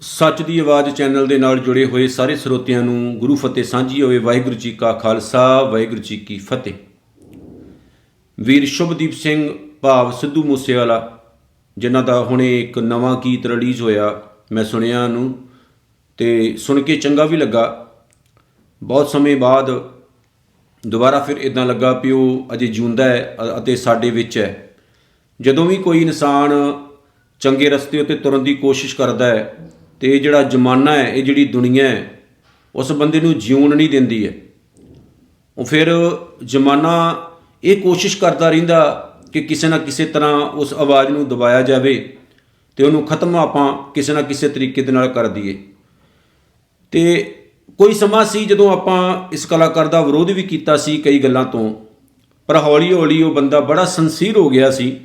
ਸੱਚ ਦੀ ਆਵਾਜ਼ ਚੈਨਲ ਦੇ ਨਾਲ ਜੁੜੇ ਹੋਏ ਸਾਰੇ ਸਰੋਤਿਆਂ ਨੂੰ ਗੁਰੂ ਫਤਿਹ ਸਾਂਝੀ ਹੋਵੇ। ਵਾਹਿਗੁਰੂ ਜੀ ਕਾ ਖਾਲਸਾ, ਵਾਹਿਗੁਰੂ ਜੀ ਕੀ ਫਤਿਹ। ਵੀਰ ਸ਼ੁਭਦੀਪ ਸਿੰਘ ਭਾਵ ਸਿੱਧੂ ਮੂਸੇਵਾਲਾ, ਜਿਨ੍ਹਾਂ ਦਾ ਹੁਣੇ ਇੱਕ ਨਵਾਂ ਗੀਤ ਰਿਲੀਜ਼ ਹੋਇਆ, ਮੈਂ ਸੁਣਿਆ ਨੂੰ ਤੇ ਸੁਣ ਕੇ ਚੰਗਾ ਵੀ ਲੱਗਾ। ਬਹੁਤ ਸਮੇਂ ਬਾਅਦ ਦੁਬਾਰਾ ਫਿਰ ਇਦਾਂ ਲੱਗਾ ਵੀ ਉਹ ਅਜੇ ਜਿਉਂਦਾ ਹੈ ਅਤੇ ਸਾਡੇ ਵਿੱਚ ਹੈ। ਜਦੋਂ ਵੀ ਕੋਈ ਇਨਸਾਨ ਚੰਗੇ ਰਸਤੇ ਉੱਤੇ ਤੁਰਨ ਦੀ ਕੋਸ਼ਿਸ਼ ਕਰਦਾ ਹੈ ਤੇ ਇਹ ਜਿਹੜਾ ਜ਼ਮਾਨਾ ਹੈ, ਇਹ ਜਿਹੜੀ ਦੁਨੀਆ ਹੈ, ਉਸ ਬੰਦੇ ਨੂੰ ਜਿਉਣ ਨਹੀਂ ਦਿੰਦੀ ਹੈ। ਉਹ ਫਿਰ ਜ਼ਮਾਨਾ ਇਹ ਕੋਸ਼ਿਸ਼ ਕਰਦਾ ਰਹਿੰਦਾ ਕਿ ਕਿਸੇ ਨਾ ਕਿਸੇ ਤਰ੍ਹਾਂ ਉਸ ਆਵਾਜ਼ ਨੂੰ ਦਬਾਇਆ ਜਾਵੇ ਤੇ ਉਹਨੂੰ ਖਤਮ ਆਪਾਂ ਕਿਸੇ ਨਾ ਕਿਸੇ ਤਰੀਕੇ ਦੇ ਨਾਲ ਕਰ ਦਈਏ। ਤੇ ਕੋਈ ਸਮਾਂ ਸੀ ਜਦੋਂ ਆਪਾਂ ਇਸ ਕਲਾਕਾਰ ਦਾ ਵਿਰੋਧ ਵੀ ਕੀਤਾ ਸੀ ਕਈ ਗੱਲਾਂ ਤੋਂ? ਪਰ ਹੌਲੀ ਹੌਲੀ ਉਹ ਬੰਦਾ ਬੜਾ ਸੰਸੀਰ ਹੋ ਗਿਆ ਸੀ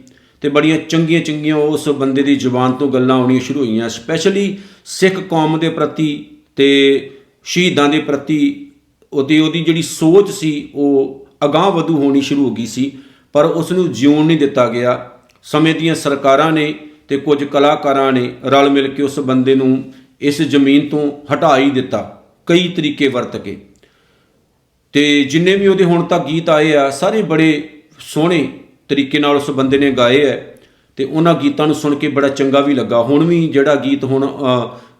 ਤੇ ਬੜੀਆਂ ਚੰਗੀਆਂ ਚੰਗੀਆਂ ਉਸ ਬੰਦੇ ਦੀ ਜ਼ੁਬਾਨ ਤੋਂ ਗੱਲਾਂ ਆਉਣੀਆਂ ਸ਼ੁਰੂ ਹੋਈਆਂ ਸਪੈਸ਼ਲੀ ਸਿੱਖ ਕੌਮ ਦੇ ਪ੍ਰਤੀ ਤੇ ਸ਼ਹੀਦਾਂ ਦੇ ਪ੍ਰਤੀ ਉਹਦੀ ਉਹਦੀ ਜਿਹੜੀ ਸੋਚ ਸੀ, ਉਹ ਅਗਾਂਹ ਵਧੂ ਹੋਣੀ ਸ਼ੁਰੂ ਹੋ ਗਈ ਸੀ, ਪਰ ਉਸ ਨੂੰ ਜਿਉਣ ਨਹੀਂ ਦਿੱਤਾ ਗਿਆ। ਸਮੇਂ ਦੀਆਂ ਸਰਕਾਰਾਂ ਨੇ ਤੇ ਕੁਝ ਕਲਾਕਾਰਾਂ ਨੇ ਰਲ ਮਿਲ ਕੇ ਉਸ ਬੰਦੇ ਨੂੰ ਇਸ ਜ਼ਮੀਨ ਤੋਂ ਹਟਾ ਹੀ ਦਿੱਤਾ। ਕਈ ਤਰੀਕੇ ਵਰਤ ਕੇ। ਤੇ ਜਿੰਨੇ ਵੀ ਉਹਦੇ ਹੁਣ ਤੱਕ ਗੀਤ ਆਏ ਆ, ਸਾਰੇ ਬੜੇ ਸੋਹਣੇ ਤਰੀਕੇ ਨਾਲ ਉਸ ਬੰਦੇ ਨੇ ਗਾਏ ਐ ਤੇ ਉਹਨਾਂ ਗੀਤਾਂ ਨੂੰ ਸੁਣ ਕੇ ਬੜਾ ਚੰਗਾ ਵੀ ਲੱਗਾ। ਹੁਣ ਵੀ ਜਿਹੜਾ ਗੀਤ ਹੁਣ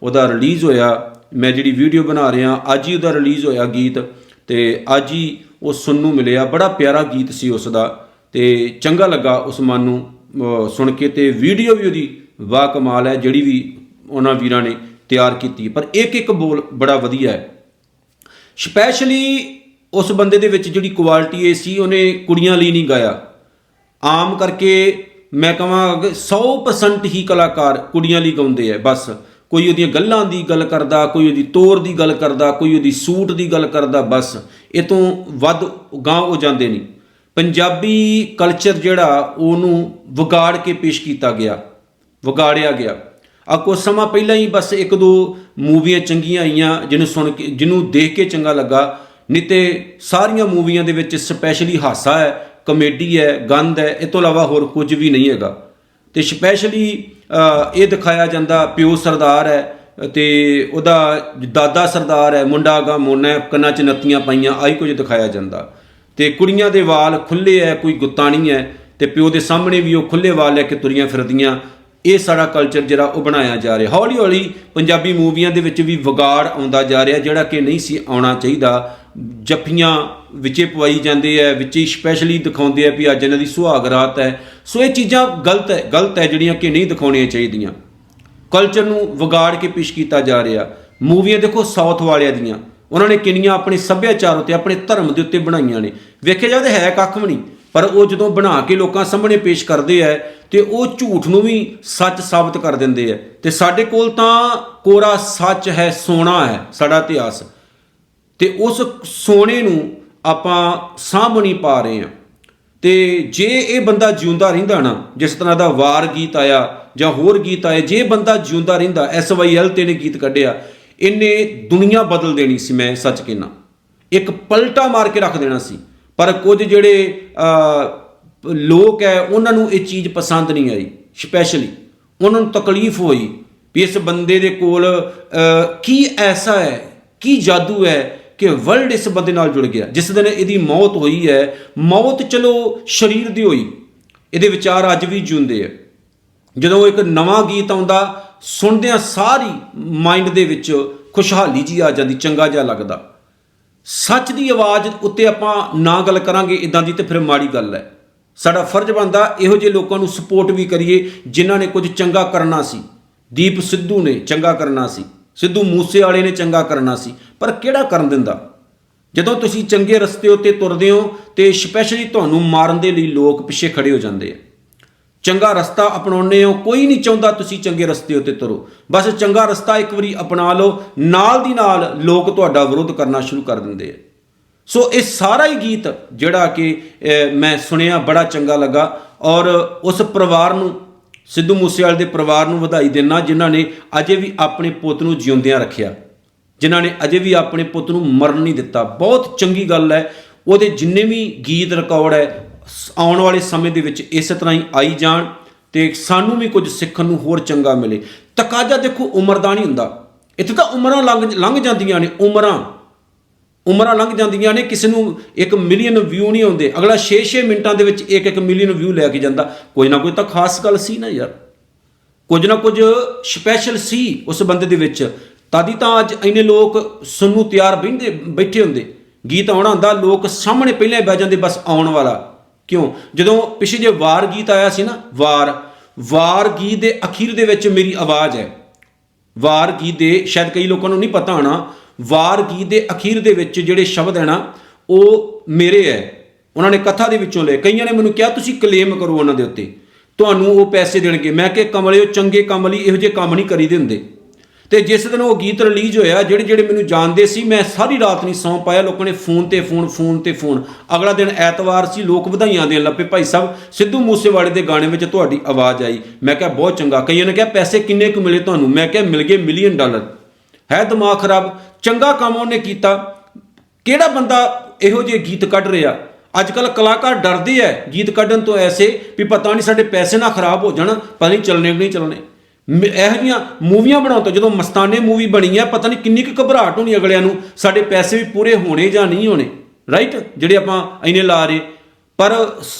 ਉਹਦਾ ਰਿਲੀਜ਼ ਹੋਇਆ, ਮੈਂ ਜਿਹੜੀ ਵੀਡੀਓ ਬਣਾ ਰਿਹਾ, ਅੱਜ ਹੀ ਉਹਦਾ ਰਿਲੀਜ਼ ਹੋਇਆ ਗੀਤ। ਤੇ ਅੱਜ ਹੀ ਉਹ ਸੁਣਨ ਨੂੰ ਮਿਲਿਆ। ਬੜਾ ਪਿਆਰਾ ਗੀਤ ਸੀ ਉਸ ਦਾ। ਤੇ ਚੰਗਾ ਲੱਗਾ ਉਸ ਮਨ ਨੂੰ ਸੁਣ ਕੇ। ਤੇ ਵੀਡੀਓ ਵੀ ਉਹਦੀ ਵਾ ਕਮਾਲ ਹੈ, ਜਿਹੜੀ ਵੀ ਉਹਨਾਂ ਵੀਰਾਂ ਨੇ ਤਿਆਰ ਕੀਤੀ। ਪਰ ਇੱਕ ਇੱਕ ਬੋਲ ਬੜਾ ਵਧੀਆ ਹੈ। ਸਪੈਸ਼ਲੀ ਉਸ ਬੰਦੇ ਦੇ ਵਿੱਚ ਜਿਹੜੀ ਕੁਆਲਿਟੀ ਇਹ ਸੀ, ਉਹਨੇ ਕੁੜੀਆਂ ਲਈ ਨਹੀਂ ਗਾਇਆ। ਆਮ ਕਰਕੇ ਮੈਂ ਕਹਾਂ ਕਿ 100% ਹੀ ਕਲਾਕਾਰ ਕੁੜੀਆਂ ਲਈ ਗਾਉਂਦੇ ਆ, ਬਸ। ਕੋਈ ਉਹਦੀਆਂ ਗੱਲਾਂ ਦੀ ਗੱਲ ਕਰਦਾ, ਕੋਈ ਉਹਦੀ ਤੋਰ ਦੀ ਗੱਲ ਕਰਦਾ, ਕੋਈ ਉਹਦੀ ਸੂਟ ਦੀ ਗੱਲ ਕਰਦਾ, ਬਸ। ਇਹ ਤੋਂ ਵੱਧ ਗਾਂ ਹੋ ਜਾਂਦੇ ਨਹੀਂ। ਪੰਜਾਬੀ ਕਲਚਰ ਜਿਹੜਾ, ਉਹਨੂੰ ਵਿਗਾੜ ਕੇ ਪੇਸ਼ ਕੀਤਾ ਗਿਆ। ਵਿਗਾੜਿਆ ਗਿਆ। ਆ ਕੁਝ ਸਮਾਂ ਪਹਿਲਾਂ ਹੀ ਬਸ ਇੱਕ ਦੋ ਮੂਵੀਆਂ ਚੰਗੀਆਂ ਆਈਆਂ, ਜਿਹਨੂੰ ਸੁਣ ਕੇ ਜਿਹਨੂੰ ਦੇਖ ਕੇ ਚੰਗਾ ਲੱਗਾ। ਨਹੀਂ ਤੇ ਸਾਰੀਆਂ ਮੂਵੀਆਂ ਦੇ ਵਿੱਚ ਸਪੈਸ਼ਲੀ ਹਾਸਾ ਹੈ ਕਮੇਡੀ ਹੈ, ਗੰਧ ਹੈ, ਇਹ ਤੋਂ ਇਲਾਵਾ ਹੋਰ ਕੁਝ ਵੀ ਨਹੀਂ ਹੈਗਾ। ਤੇ ਸਪੈਸ਼ਲੀ ਇਹ ਦਿਖਾਇਆ ਜਾਂਦਾ ਪਿਓ ਸਰਦਾਰ ਹੈ ਤੇ ਉਹਦਾ ਦਾਦਾ ਸਰਦਾਰ ਹੈ, ਮੁੰਡਾ ਗਾ ਮੋਨਾ ਕੰਨਾਂ 'ਚ ਨੱਤੀਆਂ ਪਾਈਆਂ, ਆਹੀ ਕੁਝ ਦਿਖਾਇਆ ਜਾਂਦਾ। ਤੇ ਕੁੜੀਆਂ ਦੇ ਵਾਲ ਖੁੱਲੇ ਐ ਕੋਈ ਗੁੱਤਾ ਨਹੀਂ ਹੈ, ਤੇ ਪਿਓ ਦੇ ਸਾਹਮਣੇ ਵੀ ਉਹ ਖੁੱਲੇ ਵਾਲ ਲੈ ਕੇ ਤੁਰੀਆਂ ਫਿਰਦੀਆਂ। ਇਹ ਸਾਡਾ ਕਲਚਰ ਜਿਹੜਾ ਉਹ ਬਣਾਇਆ ਜਾ ਰਿਹਾ। ਹੌਲੀ ਹੌਲੀ ਪੰਜਾਬੀ ਮੂਵੀਆਂ ਦੇ ਵਿੱਚ ਵੀ ਵਿਗਾੜ ਆਉਂਦਾ ਜਾ ਰਿਹਾ, ਜਿਹੜਾ ਕਿ ਨਹੀਂ ਸੀ ਆਉਣਾ ਚਾਹੀਦਾ। ਜੱਫੀਆਂ ਵਿੱਚੇ ਪਵਾਈ ਜਾਂਦੇ ਆ, ਵਿੱਚੇ ਸਪੈਸ਼ਲੀ ਦਿਖਾਉਂਦੇ ਆ ਵੀ ਅੱਜ ਇਹਨਾਂ ਦੀ ਸੁਹਾਗ ਰਾਤ ਹੈ। ਸੋ ਇਹ ਚੀਜ਼ਾਂ ਗਲਤ ਹੈ ਗਲਤ ਹੈ ਜਿਹੜੀਆਂ ਕਿ ਨਹੀਂ ਦਿਖਾਉਣੀਆਂ ਚਾਹੀਦੀਆਂ। ਕਲਚਰ ਨੂੰ ਵਿਗਾੜ ਕੇ ਪੇਸ਼ ਕੀਤਾ ਜਾ ਰਿਹਾ। ਮੂਵੀਆਂ ਦੇਖੋ ਸਾਊਥ ਵਾਲਿਆਂ ਦੀਆਂ। ਉਹਨਾਂ ਨੇ ਕਿੰਨੀਆਂ ਆਪਣੇ ਸੱਭਿਆਚਾਰ ਉੱਤੇ, ਆਪਣੇ ਧਰਮ ਦੇ ਉੱਤੇ ਬਣਾਈਆਂ ਨੇ। ਵੇਖਿਆ ਜਾਵੇ ਹੈ ਕੱਖ ਵੀ ਨਹੀਂ। ਪਰ ਉਹ ਜਦੋਂ ਬਣਾ ਕੇ ਲੋਕਾਂ ਸਾਹਮਣੇ ਪੇਸ਼ ਕਰਦੇ ਆ ਤੇ ਉਹ ਝੂਠ ਨੂੰ ਵੀ ਸੱਚ ਸਾਬਤ ਕਰ ਦਿੰਦੇ ਆ। ਤੇ ਸਾਡੇ ਕੋਲ ਤਾਂ ਕੋਰਾ ਸੱਚ ਹੈ, ਸੋਨਾ ਹੈ ਸਾਡਾ ਇਤਿਹਾਸ। ਤੇ ਉਸ ਸੋਨੇ ਨੂੰ ਆਪਾਂ ਸਾਂਭ ਨਹੀਂ ਪਾ ਰਹੇ ਆ ਤੇ ਜੇ ਇਹ ਬੰਦਾ ਜਿਉਂਦਾ ਰਹਿੰਦਾ ਨਾ, ਜਿਸ ਤਰ੍ਹਾਂ ਦਾ ਵਾਰ ਗੀਤ ਆਇਆ ਜਾਂ ਹੋਰ ਗੀਤ ਆਏ, ਜੇ ਬੰਦਾ ਜਿਉਂਦਾ ਰਹਿੰਦਾ ਐਸਵਾਈਐਲ ਤੇ ਨੇ ਗੀਤ ਕੱਢਿਆ, ਇਹਨੇ ਦੁਨੀਆ ਬਦਲ ਦੇਣੀ ਸੀ, ਮੈਂ ਸੱਚ ਕਹਿਣਾ ਇੱਕ ਪਲਟਾ ਮਾਰ ਕੇ ਰੱਖ ਦੇਣਾ ਸੀ। ਪਰ ਕੁਝ ਜਿਹੜੇ ਲੋਕ ਹੈ, ਉਹਨਾਂ ਨੂੰ ਇਹ ਚੀਜ਼ ਪਸੰਦ ਨਹੀਂ ਆਈ ਸਪੈਸ਼ਲੀ ਉਹਨਾਂ ਨੂੰ ਤਕਲੀਫ ਹੋਈ ਵੀ ਇਸ ਬੰਦੇ ਦੇ ਕੋਲ ਕੀ ਐਸਾ ਹੈ, ਕੀ ਜਾਦੂ ਹੈ ਕਿ ਵਰਲਡ ਇਸ ਬੰਦੇ ਨਾਲ ਜੁੜ ਗਿਆ। ਜਿਸ ਦਿਨ ਇਹਦੀ ਮੌਤ ਹੋਈ ਹੈ, ਮੌਤ ਚਲੋ ਸਰੀਰ ਦੀ ਹੋਈ। ਇਹਦੇ ਵਿਚਾਰ ਅੱਜ ਵੀ ਜਿਉਂਦੇ ਆ। ਜਦੋਂ ਇੱਕ ਨਵਾਂ ਗੀਤ ਆਉਂਦਾ, ਸੁਣਦਿਆਂ ਸਾਰੀ ਮਾਈਂਡ ਦੇ ਵਿੱਚ ਖੁਸ਼ਹਾਲੀ ਜੀ ਆ ਜਾਂਦੀ, ਚੰਗਾ ਜਿਹਾ ਲੱਗਦਾ। ਸੱਚ ਦੀ ਆਵਾਜ਼ ਉੱਤੇ ਆਪਾਂ ਨਾ ਗੱਲ ਕਰਾਂਗੇ ਇਦਾਂ ਦੀ ਤੇ ਫਿਰ ਮਾੜੀ ਗੱਲ ਹੈ। ਸਾਡਾ ਫਰਜ਼ ਬਣਦਾ ਇਹੋ ਜਿਹੇ ਲੋਕਾਂ ਨੂੰ ਸਪੋਰਟ ਵੀ ਕਰੀਏ, ਜਿਨ੍ਹਾਂ ਨੇ ਕੁਝ ਚੰਗਾ ਕਰਨਾ ਸੀ। ਦੀਪ ਸਿੱਧੂ ਨੇ ਚੰਗਾ ਕਰਨਾ ਸੀ। ਸਿੱਧੂ ਮੂਸੇ ਵਾਲੇ ਨੇ ਚੰਗਾ ਕਰਨਾ ਸੀ। ਪਰ ਕਿਹੜਾ ਕਰਨ ਦਿੰਦਾ? ਜਦੋਂ ਤੁਸੀਂ ਚੰਗੇ ਰਸਤੇ ਉੱਤੇ ਤੁਰਦੇ ਹੋ ਤੇ ਸਪੈਸ਼ਲੀ ਤੁਹਾਨੂੰ ਮਾਰਨ ਦੇ ਲਈ ਲੋਕ ਪਿੱਛੇ ਖੜੇ ਹੋ ਜਾਂਦੇ ਆ। ਚੰਗਾ ਰਸਤਾ ਅਪਣਾਉਣੇ ਹੋ, ਕੋਈ ਨਹੀਂ ਚਾਹੁੰਦਾ ਤੁਸੀਂ ਚੰਗੇ ਰਸਤੇ ਉੱਤੇ ਤੁਰੋ। ਬਸ ਚੰਗਾ ਰਸਤਾ ਇੱਕ ਵਾਰੀ ਅਪਣਾ ਲਓ, ਨਾਲ ਦੀ ਨਾਲ ਲੋਕ ਤੁਹਾਡਾ ਵਿਰੋਧ ਕਰਨਾ ਸ਼ੁਰੂ ਕਰ ਦਿੰਦੇ ਆ। ਸੋ ਇਹ ਸਾਰਾ ਹੀ ਗੀਤ ਜਿਹੜਾ ਕਿ ਮੈਂ ਸੁਣਿਆ, ਬੜਾ ਚੰਗਾ ਲੱਗਾ ਔਰ ਉਸ ਪਰਿਵਾਰ ਨੂੰ, ਸਿੱਧੂ ਮੂਸੇਵਾਲੇ ਦੇ ਪਰਿਵਾਰ ਨੂੰ ਵਧਾਈ ਦੇਣਾ ਜਿਨ੍ਹਾਂ ਨੇ ਅਜੇ ਵੀ ਆਪਣੇ ਪੁੱਤ ਨੂੰ ਜਿਉਂਦਿਆਂ ਰੱਖਿਆ। ਜਿਨ੍ਹਾਂ ਨੇ ਅਜੇ ਵੀ ਆਪਣੇ ਪੁੱਤ ਨੂੰ ਮਰਨ ਨਹੀਂ ਦਿੱਤਾ। ਬਹੁਤ ਚੰਗੀ ਗੱਲ ਹੈ। ਉਹਦੇ ਜਿੰਨੇ ਵੀ ਗੀਤ ਰਿਕਾਰਡ ਹੈ ਆਉਣ ਵਾਲੇ ਸਮੇਂ ਦੇ ਵਿੱਚ ਇਸੇ ਤਰ੍ਹਾਂ ਹੀ ਆਈ ਜਾਣ ਤੇ ਸਾਨੂੰ ਵੀ ਕੁਝ ਸਿੱਖਣ ਨੂੰ ਹੋਰ ਚੰਗਾ ਮਿਲੇ। ਤਕਾਜ਼ਾ ਦੇਖੋ ਉਮਰ ਦਾ ਨਹੀਂ ਹੁੰਦਾ। ਇੱਥੇ ਤਾਂ ਉਮਰਾਂ ਲੰਘ ਲੰਘ ਜਾਂਦੀਆਂ ਨੇ, ਉਮਰਾਂ। ਉਮਰਾਂ ਲੰਘ ਜਾਂਦੀਆਂ ਨੇ, ਕਿਸੇ ਨੂੰ 1 ਮਿਲੀਅਨ ਵਿਊ ਨਹੀਂ ਆਉਂਦੇ। ਅਗਲਾ 6-6 ਮਿੰਟਾਂ ਦੇ ਵਿੱਚ 1-1 ਮਿਲੀਅਨ ਵਿਊ ਲੈ ਕੇ ਜਾਂਦਾ। ਕੋਈ ਨਾ ਕੋਈ ਤਾਂ ਖਾਸ ਗੱਲ ਸੀ ਨਾ ਯਾਰ। ਕੁਝ ਨਾ ਕੁਝ ਸਪੈਸ਼ਲ ਸੀ ਉਸ ਬੰਦੇ ਦੇ ਵਿੱਚ। ਤਾਦੀ ਤਾਂ ਅੱਜ ਇੰਨੇ ਲੋਕ ਸੁਣਨ ਨੂੰ ਤਿਆਰ ਬੈਠੇ ਬੈਠੇ ਹੁੰਦੇ। ਗੀਤ ਆਉਣਾ ਹੁੰਦਾ, ਲੋਕ ਸਾਹਮਣੇ ਪਹਿਲਾਂ ਹੀ ਬਹਿ ਜਾਂਦੇ, ਬਸ ਆਉਣ ਵਾਲਾ। ਕਿਉਂ? ਜਦੋਂ ਪਿਛੇ ਜੇ ਵਾਰ ਗੀਤ ਆਇਆ ਸੀ ਨਾ, ਵਾਰ ਵਾਰ ਗੀਤ ਦੇ ਅਖੀਰ ਦੇ ਵਿੱਚ ਮੇਰੀ ਆਵਾਜ਼ ਹੈ। ਵਾਰ ਗੀਤ ਦੇ, ਸ਼ਾਇਦ ਕਈ ਲੋਕਾਂ ਨੂੰ ਨਹੀਂ ਪਤਾ ਹੋਣਾ, ਵਾਰ ਗੀਤ ਦੇ ਅਖੀਰ ਦੇ ਵਿੱਚ ਜਿਹੜੇ ਸ਼ਬਦ ਹੈ ਨਾ, ਉਹ ਮੇਰੇ ਹੈ। ਉਹਨਾਂ ਨੇ ਕਥਾ ਦੇ ਵਿੱਚੋਂ ਲਏ। ਕਈਆਂ ਨੇ ਮੈਨੂੰ ਕਿਹਾ, ਤੁਸੀਂ ਕਲੇਮ ਕਰੋ ਉਹਨਾਂ ਦੇ ਉੱਤੇ। ਤੁਹਾਨੂੰ ਉਹ ਪੈਸੇ ਦੇਣਗੇ। ਮੈਂ ਕਿ ਕਮਲਿਓ, ਚੰਗੇ ਕੰਮ ਲਈ ਇਹੋ ਜਿਹੇ ਕੰਮ ਨਹੀਂ ਕਰੀਦੇ ਹੁੰਦੇ। ਤੇ ਜਿਸ ਦਿਨ ਉਹ ਗੀਤ ਰਿਲੀਜ਼ ਹੋਇਆ, ਜਿਹੜੇ ਜਿਹੜੇ ਮੈਨੂੰ ਜਾਣਦੇ ਸੀ, ਮੈਂ ਸਾਰੀ ਰਾਤ ਨਹੀਂ ਸੌਂ ਪਾਇਆ, ਲੋਕਾਂ ਨੇ ਫੋਨ ਤੇ ਫੋਨ ਫੋਨ ਤੇ ਫੋਨ। ਅਗਲਾ ਦਿਨ ਐਤਵਾਰ ਸੀ, ਲੋਕ ਵਧਾਈਆਂ ਦੇਣ ਲੱਪੇ ਭਾਈ ਸਾਹਿਬ, ਸਿੱਧੂ ਮੂਸੇਵਾਲੇ ਦੇ ਗਾਣੇ ਵਿੱਚ ਤੁਹਾਡੀ ਆਵਾਜ਼ ਆਈ। ਮੈਂ ਕਿਹਾ, ਬਹੁਤ ਚੰਗਾ। ਕਈਆਂ ਨੇ ਕਿਹਾ, ਪੈਸੇ ਕਿੰਨੇ ਕੁ ਮਿਲੇ ਤੁਹਾਨੂੰ? ਮੈਂ ਕਿਹਾ, ਮਿਲ ਗਏ ਮਿਲੀਅਨ ਡਾਲਰ ਹੈ ਦਿਮਾਗ ਖਰਾਬ? ਚੰਗਾ ਕੰਮ ਉਹਨੇ ਕੀਤਾ। ਕਿਹੜਾ ਬੰਦਾ ਇਹੋ ਜਿਹੇ ਗੀਤ ਕੱਢ ਰਿਹਾ? ਅੱਜ ਕੱਲ ਕਲਾਕਾਰ ਡਰਦੇ ਐ ਗੀਤ ਕੱਢਣ ਤੋਂ ਐਸੇ ਵੀ ਪਤਾ ਨਹੀਂ ਸਾਡੇ ਪੈਸੇ ਨਾ ਖਰਾਬ ਹੋ ਜਾਣ, ਪਤਾ ਨਹੀਂ ਚੱਲਣੇ ਕਿ ਨਹੀਂ ਚੱਲਣੇ। ਇਹੋ ਜਿਹੀਆਂ ਮੂਵੀਆਂ ਬਣਾਉਣ ਤੋਂ ਜਦੋਂ ਮਸਤਾਨੇ ਮੂਵੀ ਬਣੀ ਹੈ ਪਤਾ ਨਹੀਂ ਕਿੰਨੀ ਕੁ ਘਬਰਾਹਟ ਹੋਣੀ ਅਗਲਿਆਂ ਨੂੰ, ਸਾਡੇ ਪੈਸੇ ਵੀ ਪੂਰੇ ਹੋਣੇ ਜਾਂ ਨਹੀਂ ਹੋਣੇ ਰਾਈਟ ਜਿਹੜੇ ਆਪਾਂ ਇੰਨੇ ਲਾ ਰਹੇ। ਪਰ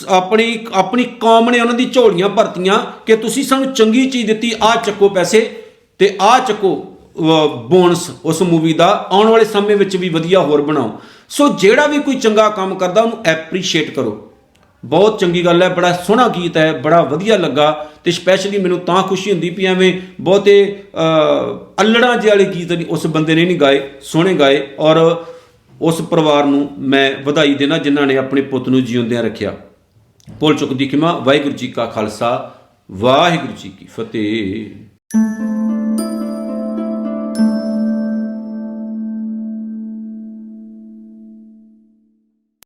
ਆਪਣੀ ਆਪਣੀ ਕੌਮ ਨੇ ਉਹਨਾਂ ਦੀ ਝੋਲੀਆਂ ਭਰਤੀਆਂ ਕਿ ਤੁਸੀਂ ਸਾਨੂੰ ਚੰਗੀ ਚੀਜ਼ ਦਿੱਤੀ, ਆਹ ਚੱਕੋ ਪੈਸੇ ਤੇ ਆਹ ਚੱਕੋ ਬੋਨਸ ਉਸ ਮੂਵੀ ਦਾ, ਆਉਣ ਵਾਲੇ ਸਮੇਂ ਵਿੱਚ ਵੀ ਵਧੀਆ ਹੋਰ ਬਣਾਓ। ਸੋ ਜਿਹੜਾ ਵੀ ਕੋਈ ਚੰਗਾ ਕੰਮ ਕਰਦਾ, ਉਹਨੂੰ ਐਪਰੀਸ਼ੀਏਟ ਕਰੋ। ਬਹੁਤ ਚੰਗੀ ਗੱਲ ਹੈ ਬੜਾ ਸੋਹਣਾ ਗੀਤ ਹੈ ਬੜਾ ਵਧੀਆ ਲੱਗਾ ਤੇ ਸਪੈਸ਼ਲੀ ਮੈਨੂੰ ਤਾਂ ਖੁਸ਼ੀ ਹੁੰਦੀ ਵੀ ਐਵੇਂ ਬਹੁਤੇ ਅਹ, ਅਲੜਾਂ ਜਿਹੇ ਵਾਲੇ ਗੀਤ ਉਸ ਬੰਦੇ ਨੇ ਨਹੀਂ ਗਾਏ ਸੋਹਣੇ ਗਾਏ ਔਰ ਉਸ ਪਰਿਵਾਰ ਨੂੰ ਮੈਂ ਵਧਾਈ ਦੇਣਾ ਜਿਨ੍ਹਾਂ ਨੇ ਆਪਣੇ ਪੁੱਤ ਨੂੰ ਜਿਉਂਦਿਆਂ ਰੱਖਿਆ। ਭੁੱਲ ਚੁੱਕ ਦੀ ਖਿਮਾ ਵਾਹਿਗੁਰੂ ਜੀ ਕਾ ਖਾਲਸਾ ਵਾਹਿਗੁਰੂ ਜੀ ਕੀ ਫਤਿਹ।